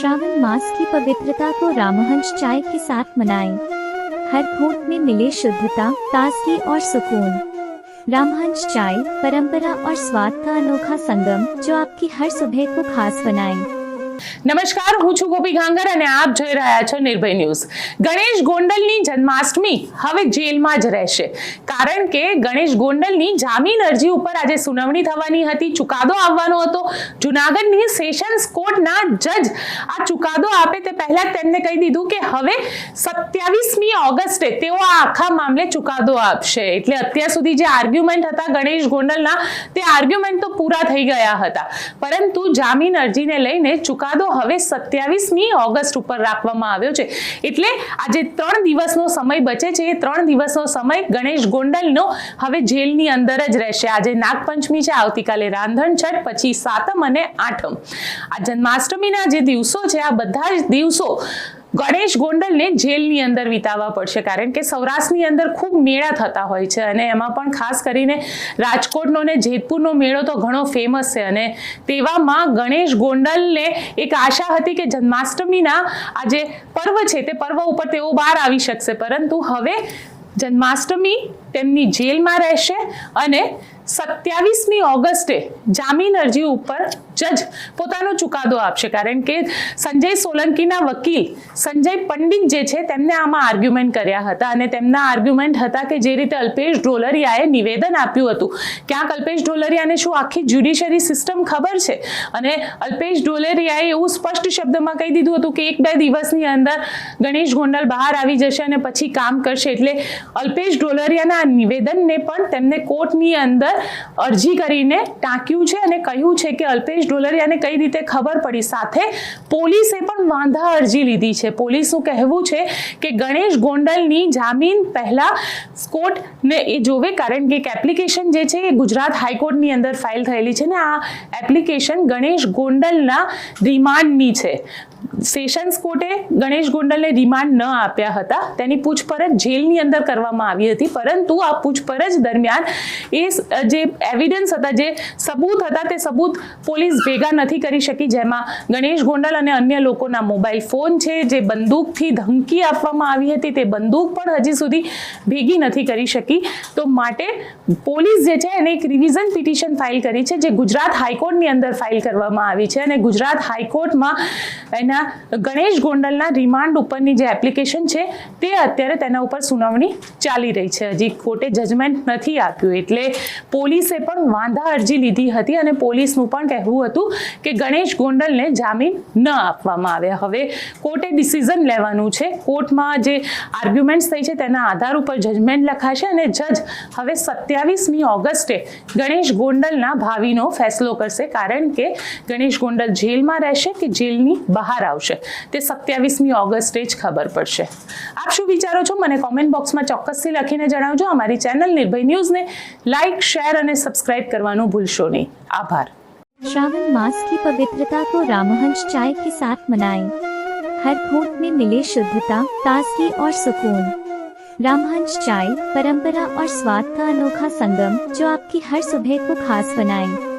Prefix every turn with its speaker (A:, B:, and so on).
A: श्रावण मास की पवित्रता को रामहंस चाय के साथ मनाएँ। हर घूट में मिले शुद्धता, ताजगी और सुकून। रामहंस चाय, परंपरा और स्वाद का अनोखा संगम, जो आपकी हर सुबह को खास बनाए।
B: નમસ્કાર, હું છું ગોપી ગાંગર અને આપ જોઈ રહ્યા છો નિર્ભય ન્યૂઝ. ગણેશ ગોંડલની જન્માષ્ટમી હવે જેલમાં જ રહેશે. કારણ કે ગણેશ ગોંડલની જામીન અરજી ઉપર આજે સુનાવણી થવાની હતી. ચુકાદો આવવાનો હતો. જુનાગઢની સેશન્સ કોર્ટના જજ આ ચુકાદો આપે તે પહેલા તેમને કહી દીધું કે હવે સત્યાવીસમી ઓગસ્ટે તેઓ આ આખા મામલે ચુકાદો આપશે. એટલે અત્યાર સુધી જે આર્ગ્યુમેન્ટ હતા ગણેશ ગોંડલના, તે આર્ગ્યુમેન્ટ તો પૂરા થઈ ગયા હતા. પરંતુ જામીન અરજીને લઈને ચુકાદો હવે સત્યાવીસમી ઓગસ્ટ ઉપર રાખવામાં આવ્યો છે. એટલે આજે ત્રણ દિવસનો સમય બચે છે. એ ત્રણ દિવસનો સમય ગણેશ ગોંડલનો હવે જેલની અંદર જ રહેશે. આજે નાગપંચમી છે, આવતીકાલે રાંધણ છઠ, પછી સાતમ અને આઠમ. આ જન્માષ્ટમીના જે દિવસો છે, આ બધા જ દિવસો ગણેશ ગોંડલને જેલની અંદર વિતાવવા પડશે કારણ કે સૌરાષ્ટ્રની અંદર ખૂબ મેળા થતા હોય છે અને એમાં પણ ખાસ કરીને રાજકોટનો ને જેતપુરનો મેળો તો ઘણો ફેમસ છે અને તેવામાં ગણેશ ગોંડલને એક આશા હતી કે જન્માષ્ટમીના આ જે પર્વ છે તે પર્વ ઉપર તેઓ બહાર આવી શકશે. પરંતુ હવે જન્માષ્ટમી તેમની જેલમાં રહેશે અને સત્યાવીસમી ઓગસ્ટે જામીન અરજી ઉપર જજ પોતાનો ચુકાદો આપશે. કારણ કે સંજય સોલંકીના વકીલ સંજય પંડિત જે છે, તેમને આમાં આર્ગ્યુમેન્ટ કર્યા હતા અને તેમના આર્ગ્યુમેન્ટ હતા કે જે રીતે અલ્પેશ ઢોલરિયાએ નિવેદન આપ્યું હતું. ક્યાંક અલ્પેશ ઢોલરિયાને શું આખી જ્યુડિશરી સિસ્ટમ ખબર છે? અને અલ્પેશ ઢોલરિયાએ એવું સ્પષ્ટ શબ્દમાં કહી દીધું હતું કે એક બે દિવસની અંદર ગણેશ ગોંડલ બહાર આવી જશે અને પછી કામ કરશે. એટલે અલ્પેશ ઢોલરિયાના નિવેદનને પણ તેમને કોર્ટની અંદર અરજી કરીને ટાંક્યું છે અને કહ્યું છે કે અલ્પેશ ઢોલરિયાને કઈ રીતે ખબર પડી? સાથે પોલીસે પણ વાંધા અરજી લીધી છે. પોલીસનું કહેવું છે કે ગણેશ ગોંડલની જામીન પહેલા કોર્ટને એ જોવે, કારણ કે એક એપ્લિકેશન જે છે એ ગુજરાત હાઈકોર્ટની અંદર ફાઇલ થયેલી છે ને આ એપ્લિકેશન ગણેશ ગોંડલના રિમાન્ડની છે. સેશન્સ કોર્ટે ગણેશ ગોંડલને રિમાન્ડ ન આપ્યા હતા. તેની પૂછપરછ જેલની અંદર કરવામાં આવી હતી, પરંતુ આ પૂછપરછ દરમિયાન એ જે એવિડન્સ હતા, જે સબૂત હતા, તે સબૂત પોલીસ ભેગા નથી કરી શકી, જેમાં ગણેશ ગોંડલ અને અન્ય લોકોના મોબાઈલ ફોન છે, જે બંદૂકથી ધમકી આપવામાં આવી હતી, તે બંદૂક પણ હજી સુધી ભેગી નથી કરી શકી. તો માટે પોલીસ જે છે, એને એક રિવિઝન પિટિશન ફાઇલ કરી છે, જે ગુજરાત હાઈકોર્ટની અંદર ફાઇલ કરવામાં આવી છે. અને ગુજરાત હાઈકોર્ટમાં એના ગણેશ ગોંડલના રિમાન્ડ ઉપરની જે એપ્લિકેશન છે, તે અત્યારે તેના ઉપર સુનાવણી ચાલી રહી છે. હજી કોર્ટે જજમેન્ટ નથી આપ્યું. એટલે પોલીસે પણ વાંધા અરજી લીધી હતી અને પોલીસનું પણ કહેવું હતું કે ગણેશ ગોંડલને જામીન ન આપવામાં આવ્યા. હવે કોર્ટે ડિસિઝન લેવાનું છે. કોર્ટમાં જે આર્ગ્યુમેન્ટ્સ થઈ છે તેના આધાર ઉપર જજમેન્ટ લખાશે અને જજ હવે સત્યાવીસમી ઓગસ્ટે ગણેશ ગોંડલના ભાવિનો ફેસલો કરશે. કારણ કે ગણેશ ગોંડલ જેલમાં રહેશે કે જેલની બહાર આવશે? તે સત્યાવીસમી ઓગસ્ટે જ ખબર પડશે. આપ શું વિચારો છો? મને કોમેન્ટ બોક્સમાં ચોક્કસથી લખીને જણાવજો. અમારી ચેનલ નિર્ભય ન્યૂઝને લાઇક શેર અને સબસ્ક્રાઇબ કરવાનું ભૂલશો નહીં. આભાર.
A: श्रावण मास की पवित्रता को रामहंस चाय के साथ मनाएँ। हर घोट में मिले शुद्धता, ताजगी और सुकून। रामहंस चाय, परंपरा और स्वाद का अनोखा संगम, जो आपकी हर सुबह को खास बनाए।